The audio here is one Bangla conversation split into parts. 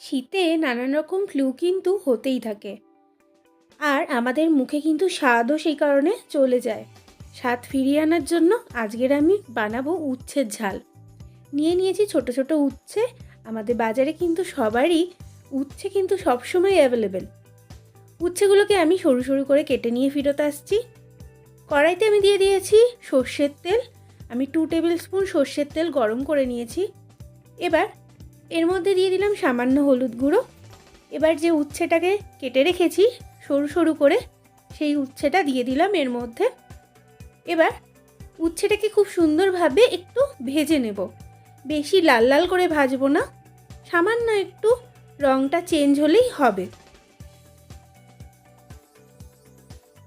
শীতে নানান রকম ফ্লু কিন্তু হতেই থাকে। আর আমাদের মুখে কিন্তু স্বাদও সেই কারণে চলে যায়। স্বাদ ফিরিয়ে আনার জন্য আজকের আমি বানাবো উচ্ছের ঝাল। নিয়ে নিয়েছি ছোট ছোট উচ্ছে। আমাদের বাজারে কিন্তু সবারই উচ্ছে কিন্তু সবসময় অ্যাভেলেবেল উচ্ছেগুলোকে আমি সরু সরু করে কেটে নিয়ে ফেরত আসছি। কড়াইতে আমি দিয়ে দিয়েছি সর্ষের তেল। আমি টু টেবিল স্পুন সর্ষের তেল গরম করে নিয়েছি। এবার এর মধ্যে দিয়ে দিলাম সামান্য হলুদ গুঁড়ো। এবার যে উচ্ছেটাকে কেটে রেখেছি, সরু সরু করে, সেই উচ্ছেটা দিয়ে দিলাম এর মধ্যে। এবার উচ্ছেটাকে খুব সুন্দরভাবে একটু ভেজে নেব। বেশি লাল লাল করে ভাজবো না, সামান্য একটু রঙটা চেঞ্জ হলেই হবে।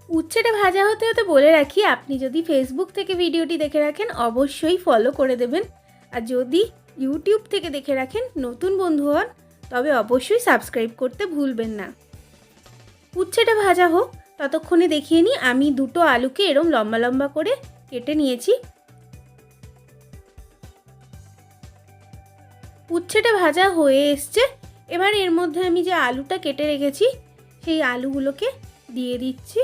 উচ্ছেটা ভাজা হতে হতে বলে রাখি, আপনি যদি ফেসবুক থেকে ভিডিওটি দেখে রাখেন, অবশ্যই ফলো করে দেবেন। আর যদি ইউটিউব থেকে দেখে রাখেন নতুন বন্ধু হন, তবে অবশ্যই সাবস্ক্রাইব করতে ভুলবেন না। উচ্ছেটা ভাজা হোক, ততক্ষণে দেখিয়ে নিই আমি দুটো আলুকে এরম লম্বা লম্বা করে কেটে নিয়েছি। উচ্ছেটা ভাজা হয়ে এসছে, এবার এর মধ্যে আমি যে আলুটা কেটে রেখেছি, সেই আলুগুলোকে দিয়ে দিচ্ছি।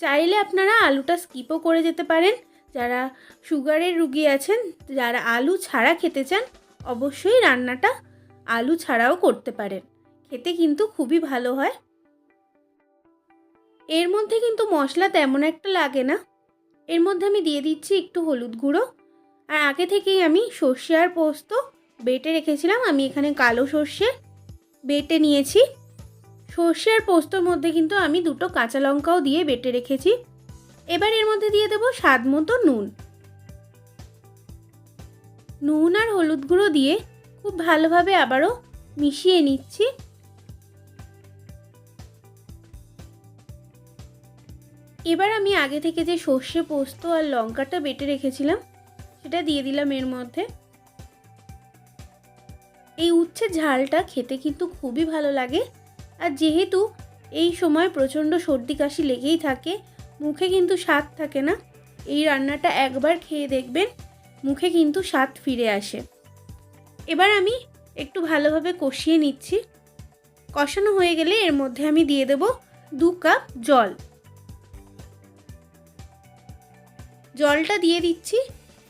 চাইলে আপনারা আলুটা স্কিপও করে যেতে পারেন যারা সুগারের রুগী আছেন, যারা আলু ছাড়া খেতে চান, অবশ্যই রান্নাটা আলু ছাড়াও করতে পারেন। খেতে কিন্তু খুবই ভালো হয়। এর মধ্যে কিন্তু মশলা তেমন একটা লাগে না। এর মধ্যে আমি দিয়ে দিচ্ছি একটু হলুদ গুঁড়ো। আর আগে থেকেই আমি সর্ষে আর পোস্ত বেটে রেখেছিলাম। আমি এখানে কালো সর্ষে বেটে নিয়েছি। সর্ষে আর পোস্তর মধ্যে কিন্তু আমি দুটো কাঁচা লঙ্কাও দিয়ে বেটে রেখেছি। এবার এর মধ্যে দিয়ে দেবো স্বাদ মতো নুন। নুন আর হলুদ গুঁড়ো দিয়ে খুব ভালোভাবে আবারও মিশিয়ে নিচ্ছি। এবার আমি আগে থেকে যে সর্ষে পোস্ত আর লঙ্কাটা বেটে রেখেছিলাম, সেটা দিয়ে দিলাম এর মধ্যে। এই উচ্ছে ঝালটা খেতে কিন্তু খুবই ভালো লাগে। আর যেহেতু এই সময় প্রচণ্ড সর্দি কাশি লেগেই থাকে মুখে কিন্তু স্বাদ থাকে না। এই রান্নাটা একবার খেয়ে দেখবেন, মুখে কিন্তু স্বাদ ফিরে আসে। এবার আমি একটু ভালোভাবে কষিয়ে নিচ্ছি। কষানো হয়ে গেলে এর মধ্যে আমি দিয়ে দেব দু কাপ জল। জলটা দিয়ে দিচ্ছি,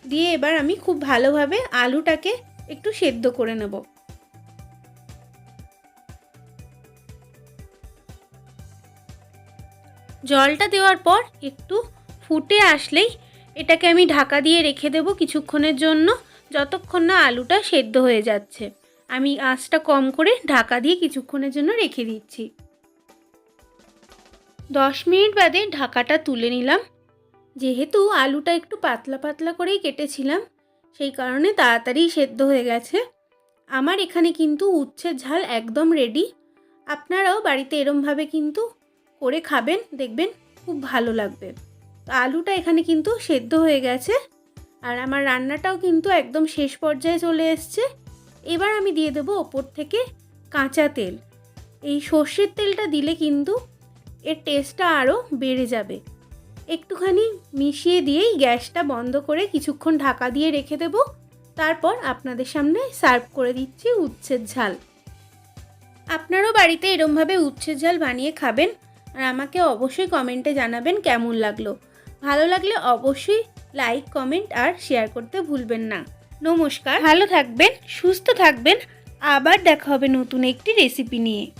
দিয়ে এবার আমি খুব ভালোভাবে আলুটাকে একটু সেদ্ধ করে নেব। জলটা দেওয়ার পর একটু ফুটে আসলেই এটাকে আমি ঢাকা দিয়ে রেখে দেব কিছুক্ষণের জন্য, যতক্ষণ না আলুটা সেদ্ধ হয়ে যাচ্ছে। আমি আঁচটা কম করে ঢাকা দিয়ে কিছুক্ষণের জন্য রেখে দিচ্ছি। দশ মিনিট বাদে ঢাকাটা তুলে নিলাম। যেহেতু আলুটা একটু পাতলা পাতলা করেই কেটেছিলাম, সেই কারণে তাড়াতাড়ি সেদ্ধ হয়ে গেছে। আমার এখানে কিন্তু উচ্ছের ঝাল একদম রেডি আপনারাও বাড়িতে এরমভাবে কিন্তু করে খাবেন, দেখবেন খুব ভালো লাগবে। তো আলুটা এখানে কিন্তু সেদ্ধ হয়ে গেছে আর আমার রান্নাটাও কিন্তু একদম শেষ পর্যায়ে চলে এসছে। এবার আমি দিয়ে দেবো ওপর থেকে কাঁচা তেল। এই সর্ষের তেলটা দিলে কিন্তু এর টেস্টটা আরও বেড়ে যাবে। একটুখানি মিশিয়ে দিয়েই গ্যাসটা বন্ধ করে কিছুক্ষণ ঢাকা দিয়ে রেখে দেব। তারপর আপনাদের সামনে সার্ভ করে দিচ্ছি উচ্ছের ঝাল। আপনারাও বাড়িতে এরমভাবে উচ্ছের ঝাল বানিয়ে খাবেন। আর আমাকে অবশ্যই কমেন্টে জানাবেন কেমন লাগল। ভালো লাগলে অবশ্যই লাইক, কমেন্ট আর শেয়ার করতে ভুলবেন না। নমস্কার। ভালো থাকবেন, সুস্থ থাকবেন। আবার দেখা হবে নতুন একটি রেসিপি নিয়ে।